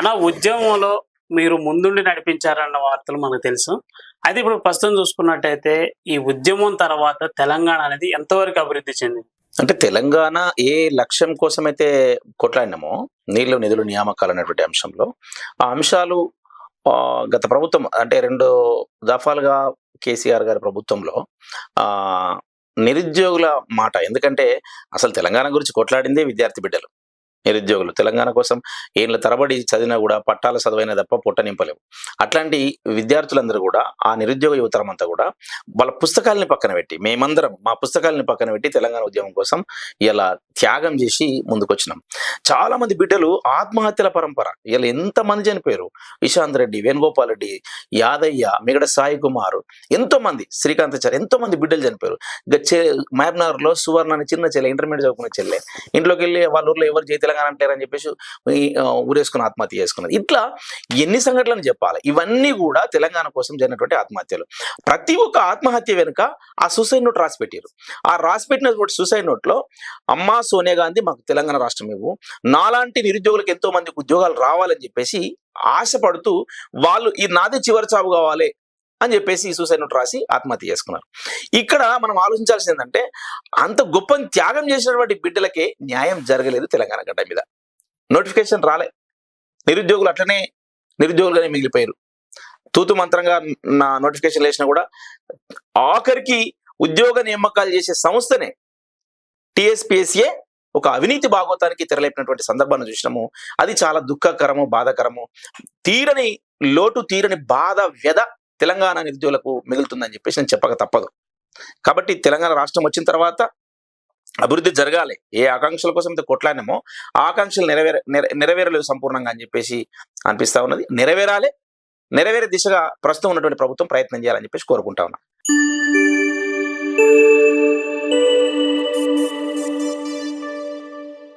అలా ఉద్యమంలో మీరు ముందుండి నడిపించారన్న వార్తలు మనకు తెలుసు. అయితే ఇప్పుడు ప్రస్తుతం చూసుకున్నట్టయితే ఈ ఉద్యమం తర్వాత తెలంగాణ అనేది ఎంతవరకు అభివృద్ధి చెందింది? అంటే తెలంగాణ ఏ లక్ష్యం కోసమైతే కొట్లాడినామో నీళ్ళు నిధులు నియామకాలు అనేటువంటి అంశంలో ఆ అంశాలు గత ప్రభుత్వం అంటే రెండు దఫాలుగా కేసీఆర్ గారి ప్రభుత్వంలో నిరుద్యోగుల మాట. ఎందుకంటే అసలు తెలంగాణ గురించి కొట్లాడిందే విద్యార్థి బిడ్డలు. నిరుద్యోగులు. తెలంగాణ కోసం ఏళ్ళ తరబడి చదివినా కూడా పట్టాల చదివైన తప్ప పొట్ట నింపలేవు అట్లాంటి విద్యార్థులందరూ కూడా ఆ నిరుద్యోగ యువతరం అంతా కూడా వాళ్ళ పుస్తకాలని పక్కన పెట్టి మేమందరం మా పుస్తకాలని పక్కన పెట్టి తెలంగాణ ఉద్యమం కోసం ఇలా త్యాగం చేసి ముందుకొచ్చినాం. చాలా మంది బిడ్డలు ఆత్మహత్యల పరంపర. ఇలా ఎంత మంది చనిపోయారు? ఇషాంత్ రెడ్డి వేణుగోపాల్ రెడ్డి యాదయ్య మిగడ సాయి కుమార్ ఎంతో మంది శ్రీకాంతాచారి ఎంతో మంది బిడ్డలు చనిపోయారు. మహబ్నగర్లో సువర్ణ చిన్న చెల్లె ఇంటర్మీడియట్ చదువుకున్న చెల్లె. ఇంట్లోకి వెళ్ళి వాళ్ళ ఊర్లో ఎవరు చేతి తెలంగాణ అంటారని చెప్పేసి ఊరేసుకుని ఆత్మహత్య చేసుకున్నది ఇట్లా ఎన్ని సంఘటనలు చెప్పాలి? ఇవన్నీ కూడా తెలంగాణ కోసం జరిగినటువంటి ఆత్మహత్యలు. ప్రతి ఒక్క ఆత్మహత్య వెనుక ఆ సూసైడ్ నోట్ రాసి పెట్టారు. ఆ రాసి పెట్టినటువంటి సూసైడ్ నోట్లో అమ్మా సోనియా గాంధీ మాకు తెలంగాణ రాష్ట్రం ఇవ్వు. నాలాంటి నిరుద్యోగులకు ఎంతో మందికి ఉద్యోగాలు రావాలని చెప్పేసి ఆశపడుతూ వాళ్ళు ఈ నాది చివరి చావు కావాలి అని చెప్పేసి ఈ సూసైడ్ నోట్ రాసి ఆత్మహత్య చేసుకున్నారు. ఇక్కడ మనం ఆలోచించాల్సింది ఏంటంటే అంత గొప్ప త్యాగం చేసినటువంటి బిడ్డలకే న్యాయం జరగలేదు తెలంగాణ గడ్డ మీద. నోటిఫికేషన్ రాలే. నిరుద్యోగులు అట్లనే నిరుద్యోగులుగానే మిగిలిపోయారు. తూతు మంత్రంగా నా నోటిఫికేషన్ వేసినా కూడా ఆఖరికి ఉద్యోగ నియామకాలు చేసే సంస్థనే టిఎస్పిఎస్ఏ ఒక అవినీతి భాగోతానికి తెరలేపినటువంటి సందర్భాన్ని చూసినాము. అది చాలా దుఃఖకరము బాధాకరము. తీరని లోటు తీరని బాధ వ్యధ తెలంగాణ నిరుద్యోగులకు మిగులుతుందని చెప్పేసి నేను చెప్పక తప్పదు. కాబట్టి తెలంగాణ రాష్ట్రం వచ్చిన తర్వాత అభివృద్ధి జరగాలి. ఏ ఆకాంక్షల కోసం అయితే కొట్లాడినామో ఆకాంక్షలు నెరవేర నెరవేరలేదు సంపూర్ణంగా అని చెప్పేసి అనిపిస్తా ఉన్నది. నెరవేరాలి. నెరవేరే దిశగా ప్రస్తుతం ఉన్నటువంటి ప్రభుత్వం ప్రయత్నం చేయాలని చెప్పేసి కోరుకుంటా ఉన్నా.